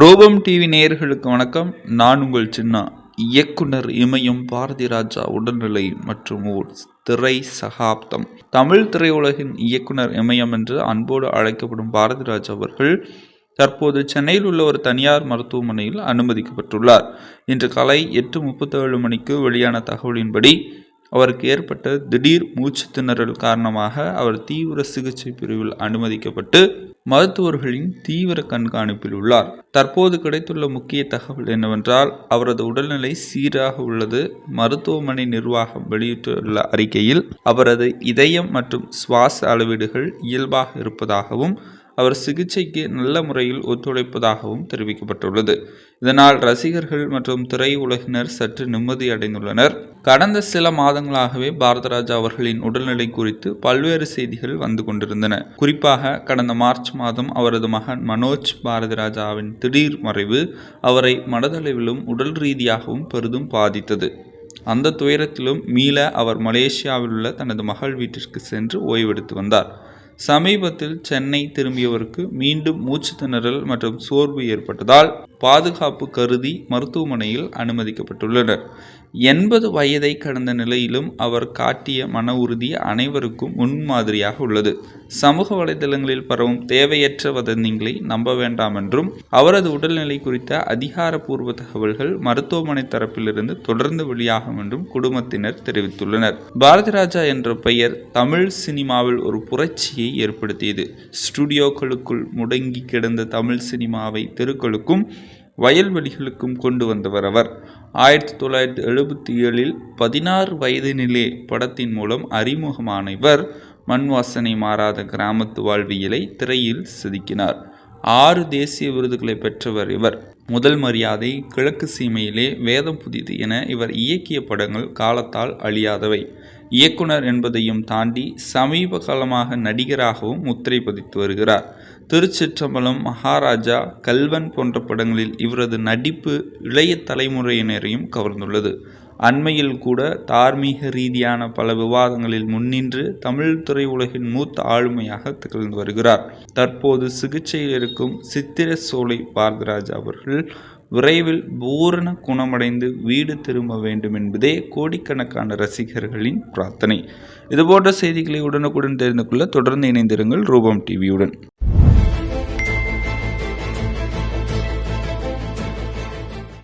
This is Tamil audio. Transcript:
ரோபம் டிவி நேயர்களுக்கு வணக்கம். நான் உங்கள் சின்னா. இயக்குனர் இமயம் பாரதி ராஜா உடல்நிலை மற்றும் ஓர் திரை சகாப்தம். தமிழ் திரையுலகின் இயக்குனர் இமயம் என்று அன்போடு அழைக்கப்படும் பாரதி ராஜா அவர்கள் தற்போது சென்னையில் உள்ள ஒரு தனியார் மருத்துவமனையில் அனுமதிக்கப்பட்டுள்ளார். இன்று காலை எட்டு முப்பத்தேழு மணிக்கு வெளியான தகவலின்படி அவருக்கு ஏற்பட்ட திடீர் மூச்சு திணறல் காரணமாக அவர் தீவிர சிகிச்சை பிரிவில் அனுமதிக்கப்பட்டு மருத்துவர்களின் தீவிர கண்காணிப்பில் உள்ளார் தற்போது கிடைத்துள்ள முக்கிய தகவல் என்னவென்றால் அவரது உடல்நிலை சீராக உள்ளது. மருத்துவமனை நிர்வாகம் வெளியிட்டுள்ள அறிக்கையில் அவரது இதயம் மற்றும் சுவாச அளவீடுகள் இயல்பாக இருப்பதாகவும் அவர் சிகிச்சைக்கு நல்ல முறையில் ஒத்துழைப்பதாகவும் தெரிவிக்கப்பட்டுள்ளது. இதனால் ரசிகர்கள் மற்றும் திரையுலகினர் சற்று நிம்மதி அடைந்துள்ளனர். கடந்த சில மாதங்களாகவே பாரதராஜா அவர்களின் உடல்நிலை குறித்து பல்வேறு செய்திகள் வந்து கொண்டிருந்தன. குறிப்பாக கடந்த மார்ச் மாதம் அவரது மகன் மனோஜ் பாரதிராஜாவின் திடீர் மறைவு அவரை மனதளவிலும் உடல் ரீதியாகவும் பெரிதும் பாதித்தது. அந்த துயரத்திலும் மீள அவர் மலேசியாவில் உள்ள தனது மகள் வீட்டிற்கு சென்று ஓய்வெடுத்து வந்தார். சமீபத்தில் சென்னை திரும்பியவருக்கு மீண்டும் மூச்சு திணறல் மற்றும் சோர்வு ஏற்பட்டதால் பாதுகாப்பு கருதி மருத்துவமனையில் அனுமதிக்கப்பட்டுள்ளனர். எண்பது வயதை கடந்த நிலையிலும் அவர் காட்டிய மன உறுதி அனைவருக்கும் முன்மாதிரியாக உள்ளது. சமூக வலைதளங்களில் பரவும் தேவையற்ற வதந்திகளை நம்ப வேண்டாம் என்றும் அவரது உடல்நிலை குறித்த அதிகாரப்பூர்வ தகவல்கள் மருத்துவமனை தரப்பிலிருந்து தொடர்ந்து வெளியாகும் என்றும் குடும்பத்தினர் தெரிவித்துள்ளனர். பாரதிராஜா என்ற பெயர் தமிழ் சினிமாவில் ஒரு புரட்சியை ஏற்படுத்தியது. ஸ்டுடியோக்களுக்குள் முடங்கி கிடந்த தமிழ் சினிமாவை தெருக்களுக்கும் வயல்வெளிகளுக்கும் கொண்டு வந்தவர் அவர். ஆயிரத்தி தொள்ளாயிரத்தி எழுபத்தி ஏழில் பதினாறு வயதினிலே படத்தின் மூலம் அறிமுகமான இவர் மண் வாசனை மாறாத கிராமத்து வாழ்வியலை திரையில் செதுக்கினார். ஆறு தேசிய விருதுகளை பெற்றவர் இவர். முதல் மரியாதை கிழக்கு சீமையிலே வேதம் புதிது என இவர் இயக்கிய படங்கள் காலத்தால் அழியாதவை. இயக்குனர் என்பதையும் தாண்டி சமீப காலமாக நடிகராகவும் முத்திரை பதித்து வருகிறார். திருச்சிற்றம்பலம் மகாராஜா கல்வன் போன்ற படங்களில் இவரது நடிப்பு இளைய தலைமுறையினரையும் கவர்ந்துள்ளது. அண்மையில் கூட தார்மீக ரீதியான பல விவாதங்களில் முன்னின்று தமிழ் திரையுலகின் மூத்த ஆளுமையாக திகழ்ந்து வருகிறார். தற்போது சிகிச்சையில் இருக்கும் சித்திர சோலை பாரதிராஜ் அவர்கள் விரைவில் பூரண குணமடைந்து வீடு திரும்ப வேண்டும் என்பதே கோடிக்கணக்கான ரசிகர்களின் பிரார்த்தனை. இதுபோன்ற செய்திகளை உடனுக்குடன் தெரிந்து கொள்ள தொடர்ந்து இணைந்திருங்கள் ரூபம் டிவியுடன்.